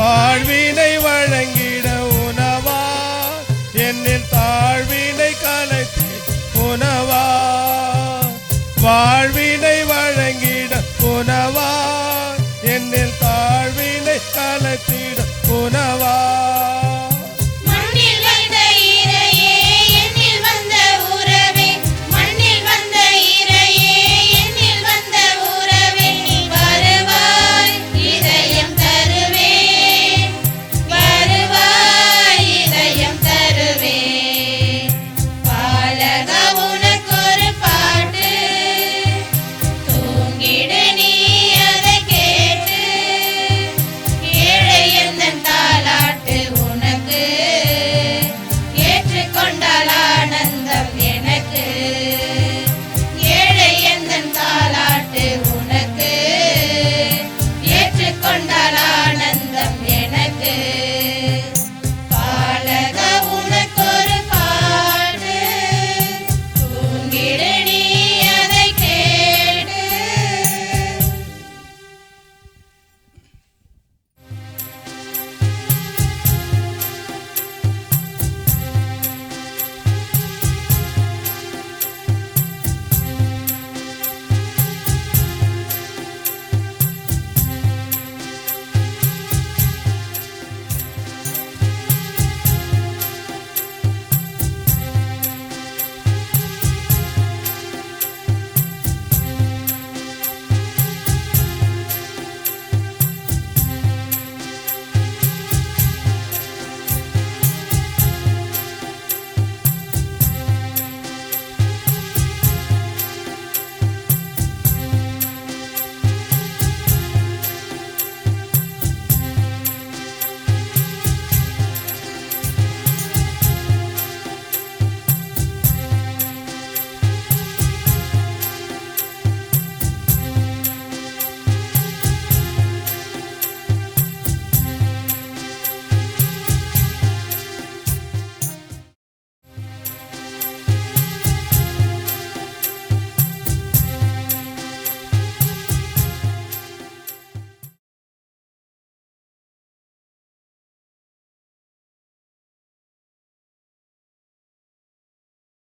வாழ்வினை வழங்கிட உணவா? என்னில் தாழ்வினை கலைத்தி உணவா? வாழ்வினை வழங்கிட உணவா? என்னில் தாழ்வினை கலத்திட உணவா?